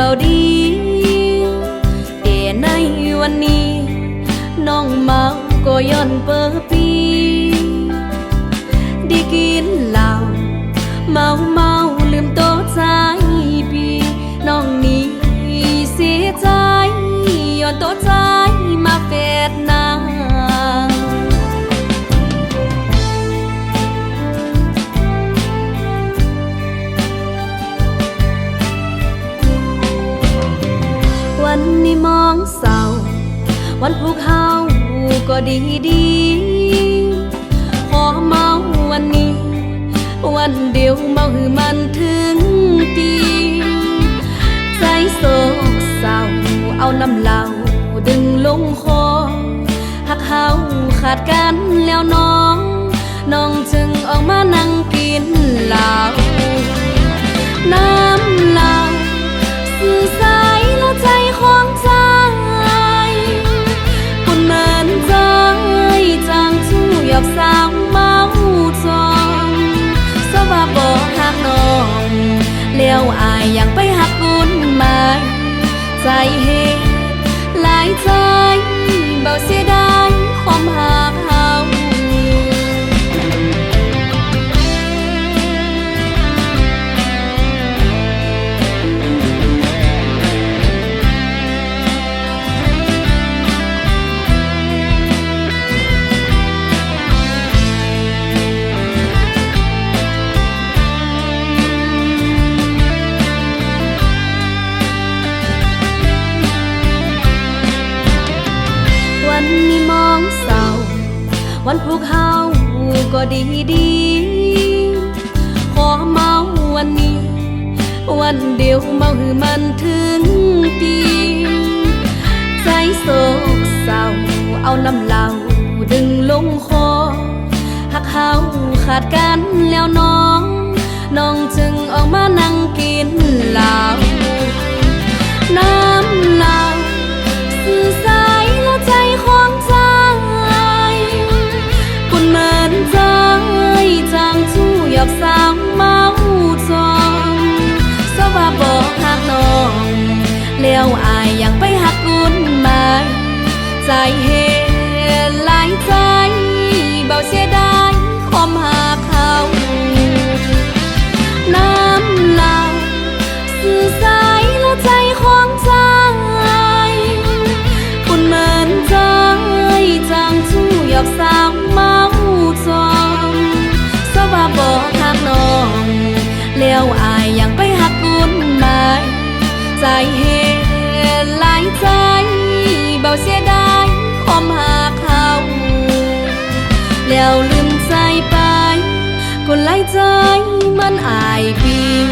บาดี เอในวันนี้ น้องเมาก็ย้อนเปอปี วันนี้มองเศร้า วันผูกเฮาก็ดีดีขอเมาวันนี้ วันเดียวเมาหือมันถึงตีใจโศกเศร้า เอาน้ำเหล้าดึงลงคอหักเฮาขาดกันแล้วน้อง น้องจึงออกมานั่งกินเหล้า วันพวกเฮาก็ดีดีขอเมาวันนี้ วันเดียวเมาหือมันถึงตีใจโศกเศร้าเอาน้ำเหลาดึงลงคอหักเฮาขาดกันแล้วน้อง น้องจึงออกมานั่งกินเหล้า แล้วอายยังไปหักกุนม่ใจเหตุหลายใจเบาเสียดายความหักเขา น้ำเหล้าสื่อสายและใจของใจคุณเหมือนใจจางชู้หยอกสาวเมาจองสว่าบอกหักน้องแล้วอายยังไปหักกุนม่ใจเห leo lươn sai bay còn lái trái mắn ai vì